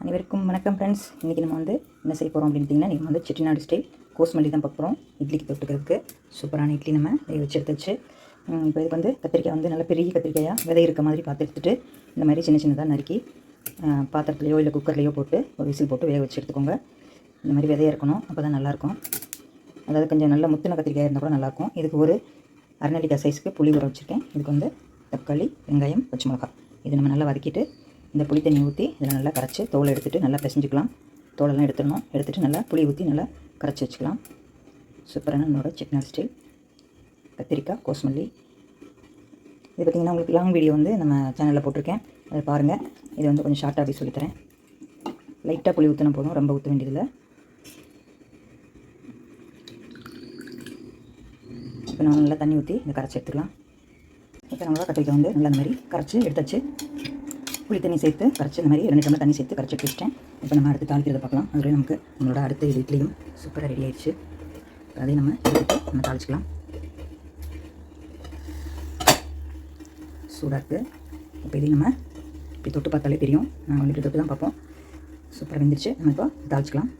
அனைவருக்கும் வணக்கம் ஃப்ரெண்ட்ஸ் இன்றைக்கி நம்ம வந்து என்ன செய்ய போகிறோம் அப்படின்ட்டிங்கன்னா நீங்கள் வந்து செட்டிநாடு ஸ்டைல் கோஸ்மல்லி தான் பார்க்க போகிறோம் இட்லிக்கு தொட்டுக்கிறதுக்கு சூப்பரான இட்லி நம்ம வேக வச்சு எடுத்துச்சு. இப்போ இதுக்கு வந்து கத்திரிக்காய் வந்து நல்ல பெரிய கத்திரிக்காயாக விதை இருக்க மாதிரி பார்த்து எடுத்துட்டு இந்த மாதிரி சின்ன சின்னதாக நறுக்கி பாத்திரத்துலையோ இல்லை குக்கர்லேயோ போட்டு ஒரு விசில் போட்டு வேக வச்சு எடுத்துக்கோங்க. இந்த மாதிரி விதையாக இருக்கணும் அப்போ தான் நல்லாயிருக்கும். அதாவது கொஞ்சம் நல்ல முத்தின கத்திரிக்காய் இருந்தால் கூட நல்லாயிருக்கும். இதுக்கு ஒரு அரைநெல்லிக்காய் சைஸ்க்கு புளி ஊற வச்சுருக்கேன். இதுக்கு வந்து தக்காளி வெங்காயம் பச்சை மிளகாய். இது நம்ம நல்லா வதக்கிட்டு இந்த புளி தண்ணி ஊற்றி இதில் நல்லா கரைச்சி தோலை எடுத்துகிட்டு நல்லா பிசைஞ்சிக்கலாம். தோலெல்லாம் எடுத்துடணும். எடுத்துகிட்டு நல்லா புளி ஊற்றி நல்லா கரைச்சி வச்சுக்கலாம். சூப்பரான நம்மளோட செட்நாட் ஸ்டைல் கத்திரிக்காய் கோஸ்மல்லி. இது பார்த்திங்கன்னா உங்களுக்கு லாங் வீடியோ வந்து நம்ம சேனலில் போட்டிருக்கேன். அதை பாருங்கள் இது வந்து கொஞ்சம் ஷார்ட்டாக அப்படி சொல்லித்தரேன் லைட்டாக புளி ஊற்றினா போதும் ரொம்ப ஊற்ற வேண்டியதில்லை. இப்போ நம்ம நல்லா தண்ணி ஊற்றி இதை கரைச்சி எடுத்துக்கலாம். இப்போ நம்மளோட கத்திரிக்காய் வந்து நல்லா மாதிரி கரைச்சி எடுத்தாச்சு புளி தண்ணி சேர்த்து கரைச்சி இந்த மாதிரி ரெண்டு டம்ளர் தண்ணி சேர்த்து கரைச்சி வச்சுட்டேன். இப்போ நம்ம அடுத்து தாளிக்கிறத பார்க்கலாம். அதுலேயே நமக்கு நம்மளோட அடுத்த இது இட்லியும் சூப்பராக ரெடி ஆயிடுச்சு. அதையும் நம்ம எடுத்து நம்ம தாளிச்சிக்கலாம். சூடாக இருக்குது இப்போ இதையும் நம்ம இப்படி தொட்டு பார்த்தாலே தெரியும். நாங்கள் வந்துட்டு தொட்டு தான் பார்ப்போம். சூப்பராக வெந்துருச்சு. நம்ம இப்போ தாளிச்சிக்கலாம்.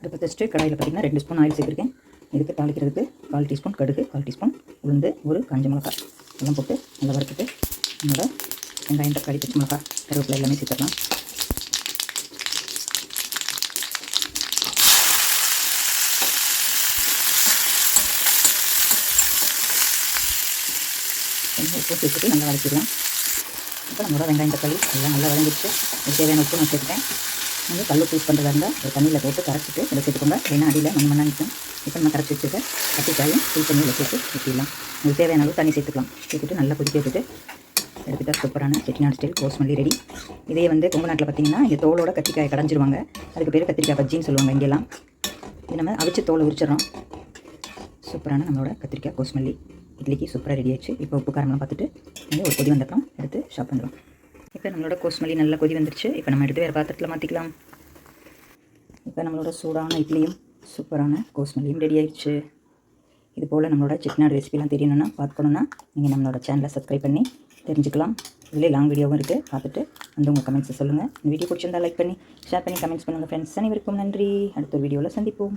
அடுப்பு தச்சுட்டு கடாயில் பார்த்திங்கன்னா ரெண்டு ஸ்பூன் ஆயில் சேர்த்துருக்கேன். இதுக்கு தாளிக்கிறதுக்கு கால் டீஸ்பூன் கடுகு கால் டீஸ்பூன் உளுந்து ஒரு கஞ்சி மிளகாய். எல்லாம் போட்டு நல்லா வறுத்துட்டு நம்மளோட வெங்காயம் தக்காளி பச்சை மிளகாய் கருவேப்பிலை எல்லாமே சேர்த்துக்கலாம் கொஞ்சம் உப்பு சேர்த்துட்டு நல்லா வதக்கிடலாம். இப்போ நம்மளோட வெங்காயம் தக்காளி எல்லாம் நல்லா வதங்கிடுச்சு. தேவையான உப்பு நான் சேர்த்துட்டேன். வந்து கல் யூஸ் பண்ணுறதா இருந்தால் ஒரு தண்ணியில் போட்டு கரைச்சிட்டு இதை சேர்த்துக்கோங்க. ஏன்னா அடியில் மண் மண்ணாக நிற்கும் இப்போ நம்ம கரைச்சி வச்சுருக்க கத்திரிக்காயும் புளி தண்ணியில் சேர்த்து ஊற்றிடலாம் உங்களுக்கு தேவையான அளவு தண்ணி சேர்த்துக்கலாம். சேர்த்துட்டு நல்லா கொதிக்க விட்டுட்டு எடுத்துகிட்டா சூப்பரான செட்டிநாடு ஸ்டைல் கோஸ்மல்லி ரெடி இதே வந்து கொங்கு நாட்டில் பார்த்தீங்கன்னா இங்கே தோலோட கத்திரிக்காயை கடைஞ்சிருவாங்க. அதுக்கு பேர் கத்திரிக்காய் பஜ்ஜின்னு சொல்லுவாங்க இங்கெல்லாம். இது நம்ம அவிச்சு தோலை உரிச்சிடறோம். சூப்பரான நம்மளோட கத்திரிக்காய் கோஸ்மல்லி. இட்லிக்கு சூப்பராக ரெடி ஆச்சு இப்போ உப்பு காரம்லாம் பார்த்துட்டு வந்து ஒரு கொதி வந்தப்பறம் எடுத்து ஷாப் பண்ணுறோம் இப்போ நம்மளோட கோஸ்மல்லி நல்லா கொதி வந்துருச்சு. இப்போ நம்ம எடுத்து வேறு பாத்திரத்தில் மாற்றிக்கலாம் இப்போ நம்மளோட சூடான இட்லியும் சூப்பரான கோஸ்மல்லியும் ரெடி ஆயிடுச்சு. இது போல் நம்மளோட செட்டிநாடு ரெசிபிலாம் தெரியணும்னா பார்க்கணுன்னா நீங்கள் நம்மளோட சேனலை சப்ஸ்கிரைப் பண்ணி தெரிஞ்சுக்கலாம். இதிலே லாங் வீடியோவும் இருக்குது பார்த்துட்டு வந்து உங்கள் கமெண்ட்ஸை சொல்லுங்கள் இந்த வீடியோ பிடிச்சிருந்தா லைக் பண்ணி ஷேர் பண்ணி கமெண்ட்ஸ் பண்ணுங்கள் ஃப்ரெண்ட்ஸ் அனைவருக்கும் நன்றி. அடுத்த ஒரு வீடியோவில் சந்திப்போம்.